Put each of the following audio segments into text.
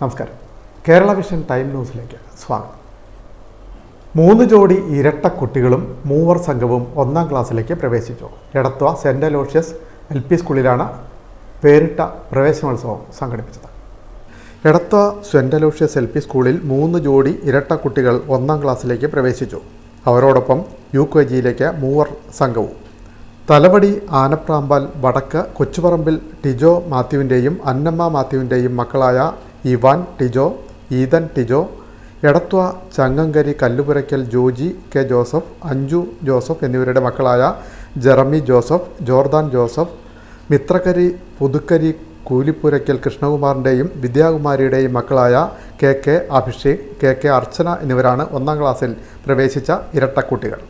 നമസ്കാരം. Kerala vision time ന്യൂസിലേക്ക് സ്വാഗതം. മൂന്ന് ജോഡി ഇരട്ട കുട്ടികളും മൂവർ സംഘവും ഒന്നാം ക്ലാസ്സിലേക്ക് പ്രവേശിച്ചു. Edathua saint Aloysius L P സ്കൂളിലാണ് പേരിട്ട പ്രവേശനോത്സവം സംഘടിപ്പിച്ചത്. Edathua saint Aloysius L P സ്കൂളിൽ മൂന്ന് ജോഡി ഇരട്ട കുട്ടികൾ ഒന്നാം ക്ലാസ്സിലേക്ക് പ്രവേശിച്ചു. അവരോടൊപ്പം യു കെ ജിയിലേക്ക് മൂവർ സംഘവും. തലവടി ആനപ്രാമ്പാൽ വടക്ക് കൊച്ചുപറമ്പിൽ ടിജോ മാത്യുവിന്റെയും അന്നമ്മ മാത്യുവിന്റെയും മക്കളായ Ivan Tijo Ethan Tijo Edathua Changankari Kallupurakkal Joji K Joseph Anju Joseph എന്നിവരുടെ മക്കളായ Jeremy Joseph Jordan Joseph Mithrakkari Puthukkari Koolipurackal കൃഷ്ണകുമാറിന്റെയും വിദ്യാകുമാരിയുടെയും മക്കളായ K K Abhishek K K Archana എന്നിവരാണ് ഒന്നാം ക്ലാസ്സിൽ പ്രവേശിച്ച ഇരട്ടക്കുട്ടികൾ.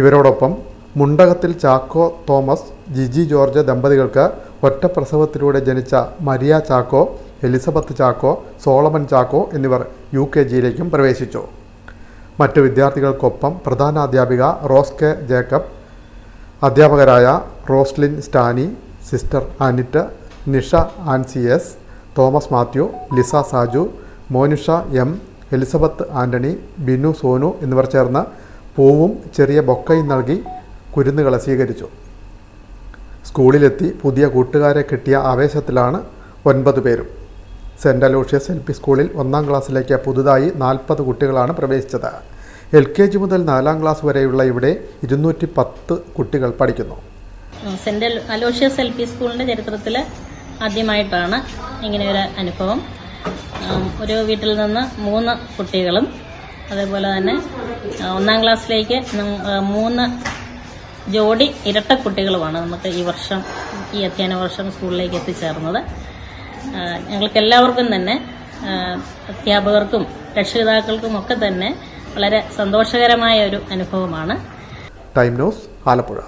ഇവരോടൊപ്പം മുണ്ടകത്തിൽ ചാക്കോ തോമസ് ജിജി ജോർജ് ദമ്പതികൾക്ക് ഒറ്റ പ്രസവത്തിലൂടെ ജനിച്ച Maria Chacko Elizabeth Chacko Solomon Chacko എന്നിവർ യു കെ ജിയിലേക്കും പ്രവേശിച്ചു. മറ്റ് വിദ്യാർത്ഥികൾക്കൊപ്പം പ്രധാനാധ്യാപിക റോസ് കെ ജേക്കബ് അധ്യാപകരായ Roslin Stany sister Anit Nisha Ancious Thomas Mathew Liza Saju Monisha M Elizabeth Antony Binu Sonu എന്നിവർ ചേർന്ന് പൂവും ചെറിയ ബൊക്കയും നൽകി കുരുന്നുകളെ സ്വീകരിച്ചു. സ്കൂളിലെത്തി പുതിയ കൂട്ടുകാരെ കിട്ടിയ ആവേശത്തിലാണ് ഒൻപത് പേരും. സെന്റ് അലോഷ്യസ് എൽ പി സ്കൂളിൽ ഒന്നാം ക്ലാസ്സിലേക്ക് പുതുതായി നാൽപ്പത് കുട്ടികളാണ് പ്രവേശിച്ചത്. എൽ കെ ജി മുതൽ നാലാം ക്ലാസ് വരെയുള്ള ഇവിടെ ഇരുന്നൂറ്റി പത്ത് കുട്ടികൾ പഠിക്കുന്നു. സെന്റ് അലോഷ്യസ് എൽ പി സ്കൂളിന്റെ ചരിത്രത്തിൽ ആദ്യമായിട്ടാണ് ഇങ്ങനെ ഒരു അനുഭവം. ഒരു വീട്ടിൽ നിന്ന് മൂന്ന് കുട്ടികളും അതേപോലെ തന്നെ ഒന്നാം ക്ലാസ്സിലേക്ക് മൂന്ന് ജോഡി ഇരട്ട കുട്ടികളുമാണ് നമുക്ക് ഈ വർഷം ഈ അധ്യയന വർഷം സ്കൂളിലേക്ക് എത്തിച്ചേർന്നത്. ഞങ്ങൾക്ക് എല്ലാവർക്കും തന്നെ അധ്യാപകർക്കും രക്ഷിതാക്കൾക്കും ഒക്കെ തന്നെ വളരെ സന്തോഷകരമായ ഒരു അനുഭവമാണ്. Time news Alappuzha.